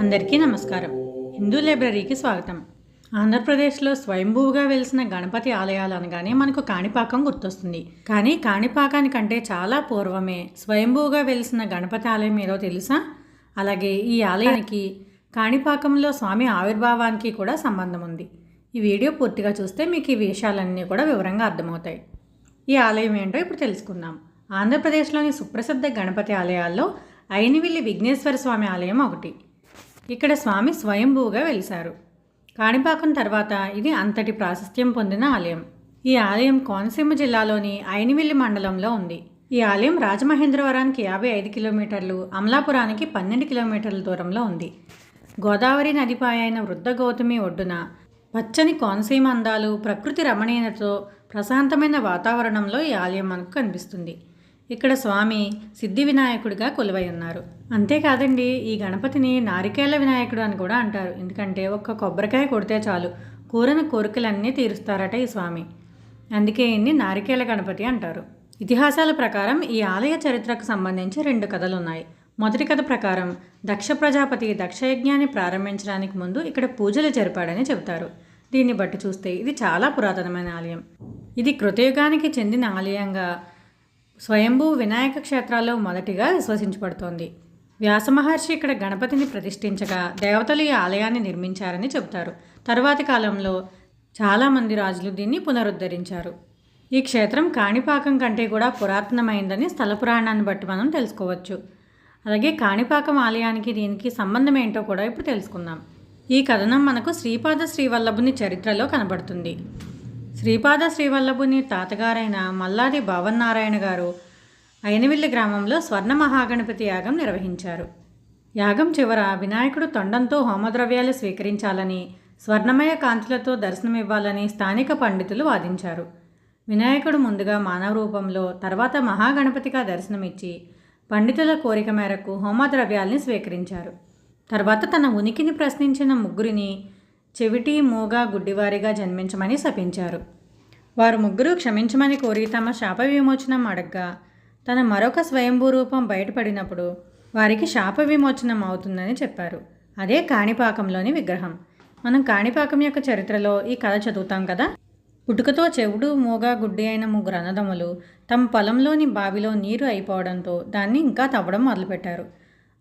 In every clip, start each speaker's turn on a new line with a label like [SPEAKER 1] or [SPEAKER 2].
[SPEAKER 1] అందరికీ నమస్కారం. హిందూ లైబ్రరీకి స్వాగతం. ఆంధ్రప్రదేశ్లో స్వయంభూగా వెలిసిన గణపతి ఆలయాలు అనగానే మనకు కాణిపాకం గుర్తొస్తుంది. కానీ కాణిపాకానికంటే చాలా పూర్వమే స్వయంభూగా వెలిసిన గణపతి ఆలయం ఏదో తెలుసా? అలాగే ఈ ఆలయానికి కాణిపాకంలో స్వామి ఆవిర్భావానికి కూడా సంబంధం ఉంది. ఈ వీడియో పూర్తిగా చూస్తే మీకు ఈ విషయాలన్నీ కూడా వివరంగా అర్థమవుతాయి. ఈ ఆలయం ఏంటో ఇప్పుడు తెలుసుకుందాం. ఆంధ్రప్రదేశ్లోని సుప్రసిద్ధ గణపతి ఆలయాల్లో అయినవిల్లి విఘ్నేశ్వర స్వామి ఆలయం ఒకటి. ఇక్కడ స్వామి స్వయంభూగా వెలిశారు. కాణిపాకం తర్వాత ఇది అంతటి ప్రాశస్త్యం పొందిన ఆలయం. ఈ ఆలయం కోనసీమ జిల్లాలోని అయినవిల్లి మండలంలో ఉంది. ఈ ఆలయం రాజమహేంద్రవరానికి యాభై ఐదు కిలోమీటర్లు అమలాపురానికి పన్నెండు కిలోమీటర్ల దూరంలో ఉంది. గోదావరి నదిపై అయిన వృద్ధ గౌతమి ఒడ్డున పచ్చని కోనసీమ అందాలు ప్రకృతి రమణీయతతో ప్రశాంతమైన వాతావరణంలో ఈ ఆలయం మనకు కనిపిస్తుంది. ఇక్కడ స్వామి సిద్ధి వినాయకుడిగా కొలువై ఉన్నారు. అంతేకాదండి ఈ గణపతిని నారికేళ్ళ వినాయకుడు అని కూడా అంటారు. ఎందుకంటే ఒక్క కొబ్బరికాయ కొడితే చాలు కోరిన కోరికలన్నీ తీరుస్తారట ఈ స్వామి. అందుకే ఈయన్ని నారికేళ గణపతి అంటారు. ఇతిహాసాల ప్రకారం ఈ ఆలయ చరిత్రకు సంబంధించి రెండు కథలు ఉన్నాయి మొదటి కథ ప్రకారం దక్ష ప్రజాపతి దక్షయజ్ఞాన్ని ప్రారంభించడానికి ముందు ఇక్కడ పూజలు జరిపాడని చెబుతారు. దీన్ని బట్టి చూస్తే ఇది చాలా పురాతనమైన ఆలయం. ఇది కృతయుగానికి చెందిన ఆలయంగా స్వయంభూ వినాయక క్షేత్రాల్లో మొదటిగా విశ్వసించబడుతోంది. వ్యాసమహర్షి ఇక్కడ గణపతిని ప్రతిష్ఠించగా దేవతలు ఈ ఆలయాన్ని నిర్మించారని చెబుతారు. తరువాతి కాలంలో చాలామంది రాజులు దీన్ని పునరుద్ధరించారు. ఈ క్షేత్రం కాణిపాకం కంటే కూడా పురాతనమైందని స్థల పురాణాన్ని బట్టి మనం తెలుసుకోవచ్చు. అలాగే కాణిపాకం ఆలయానికి దీనికి సంబంధం ఏంటో కూడా ఇప్పుడు తెలుసుకుందాం. ఈ కథనం మనకు శ్రీపాద శ్రీవల్లభుని చరిత్రలో కనబడుతుంది. శ్రీపాద శ్రీవల్లభుని తాతగారైన మల్లాది భావన్నారాయణ గారు అయినవిల్లి గ్రామంలో స్వర్ణ మహాగణపతి యాగం నిర్వహించారు. యాగం చివర వినాయకుడు తొండంతో హోమద్రవ్యాలు స్వీకరించాలని స్వర్ణమయ కాంతులతో దర్శనమివ్వాలని స్థానిక పండితులు వాదించారు. వినాయకుడు ముందుగా మానవ రూపంలో తర్వాత మహాగణపతిగా దర్శనమిచ్చి పండితుల కోరిక మేరకు హోమద్రవ్యాల్ని స్వీకరించారు. తర్వాత తన ఉనికిని ప్రశ్నించిన ముగ్గురిని చెవిటి మూగ గుడ్డివారిగా జన్మించమని శపించారు. వారు ముగ్గురు క్షమించమని కోరి తమ శాప విమోచనం అడగ్గా తన మరొక స్వయంభూ రూపం బయటపడినప్పుడు వారికి శాప విమోచనం అవుతుందని చెప్పారు. అదే కాణిపాకంలోని విగ్రహం. మనం కాణిపాకం యొక్క చరిత్రలో ఈ కథ చదువుతాం కదా? పుట్టుకతో చెవుడు మూగ గుడ్డి అయిన ముగ్గురు అన్నదమ్ములు తమ పొలంలోని బావిలో నీరు అయిపోవడంతో దాన్ని ఇంకా తవ్వడం మొదలుపెట్టారు.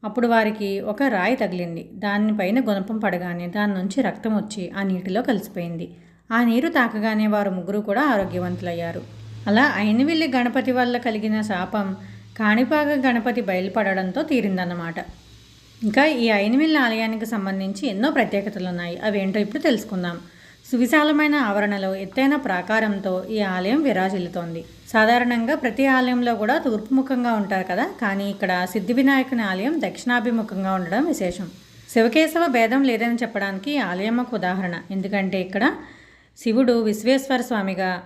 [SPEAKER 1] అప్పుడు వారికి ఒక రాయి తగిలింది. దానిపైన గుణపం పడగానే దాని నుంచి రక్తం వచ్చి ఆ నీటిలో కలిసిపోయింది. ఆ నీరు తాకగానే వారు ముగ్గురు కూడా ఆరోగ్యవంతులయ్యారు. అలా అయినవిల్లి గణపతి వల్ల కలిగిన శాపం కాణిపాక గణపతి బయలుపడడంతో తీరిందన్నమాట. ఇంకా ఈ అయినవిల్లి ఆలయానికి సంబంధించి ఎన్నో ప్రత్యేకతలు ఉన్నాయి అవేంటో ఇప్పుడు తెలుసుకుందాం. సువిశాలమైన ఆవరణలో ఎత్తైన ప్రాకారంతో ఈ ఆలయం విరాజిల్లుతోంది. సాధారణంగా ప్రతి ఆలయంలో కూడా తూర్పుముఖంగా ఉంటారు కదా కానీ ఇక్కడ సిద్ధి వినాయకుని ఆలయం దక్షిణాభిముఖంగా ఉండడం విశేషం. శివకేశవ భేదం లేదని చెప్పడానికి ఈ ఆలయం ఒక ఉదాహరణ. ఎందుకంటే ఇక్కడ శివుడు విశ్వేశ్వర స్వామిగా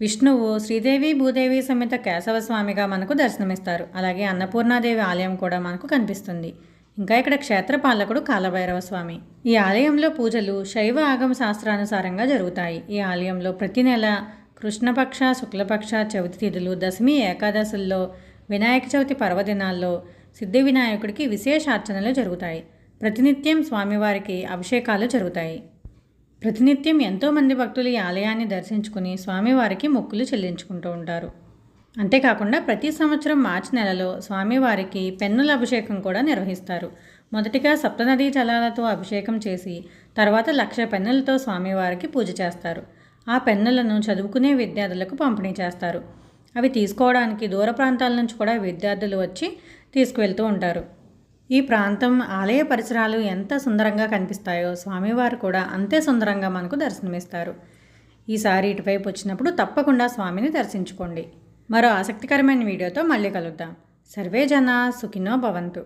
[SPEAKER 1] విష్ణువు శ్రీదేవి భూదేవి సమేత కేశవ స్వామిగా మనకు దర్శనమిస్తారు. అలాగే అన్నపూర్ణాదేవి ఆలయం కూడా మనకు కనిపిస్తుంది. ఇంకా ఇక్కడ క్షేత్ర పాలకుడు కాలభైరవ స్వామి. ఈ ఆలయంలో పూజలు శైవ ఆగమ శాస్త్రానుసారంగా జరుగుతాయి. ఈ ఆలయంలో ప్రతి నెల కృష్ణపక్ష శుక్లపక్ష చవితి తిథులు దశమి ఏకాదశుల్లో వినాయక చవితి పర్వదినాల్లో సిద్ధి వినాయకుడికి విశేషార్చనలు జరుగుతాయి. ప్రతినిత్యం స్వామివారికి అభిషేకాలు జరుగుతాయి. ప్రతినిత్యం ఎంతోమంది భక్తులు ఈ ఆలయాన్ని దర్శించుకుని స్వామివారికి మొక్కులు చెల్లించుకుంటూ ఉంటారు. అంతేకాకుండా ప్రతి సంవత్సరం మార్చి నెలలో స్వామివారికి పెన్నుల అభిషేకం కూడా నిర్వహిస్తారు. మొదటిగా సప్తనదీ జలాలతో అభిషేకం చేసి తర్వాత లక్ష పెన్నులతో స్వామివారికి పూజ చేస్తారు. ఆ పెన్నులను చదువుకునే విద్యార్థులకు పంపిణీ చేస్తారు. అవి తీసుకోవడానికి దూర ప్రాంతాల నుంచి కూడా విద్యార్థులు వచ్చి తీసుకువెళ్తూ ఉంటారు. ఈ ప్రాంతం ఆలయ పరిసరాలు ఎంత సుందరంగా కనిపిస్తాయో స్వామివారు కూడా అంతే సుందరంగా మనకు దర్శనమిస్తారు. ఈసారి ఇటువైపు వచ్చినప్పుడు తప్పకుండా స్వామిని దర్శించుకోండి. మరో ఆసక్తికరమైన వీడియోతో మళ్ళీ కలుద్దాం. సర్వే జన సుఖినో భవంతు.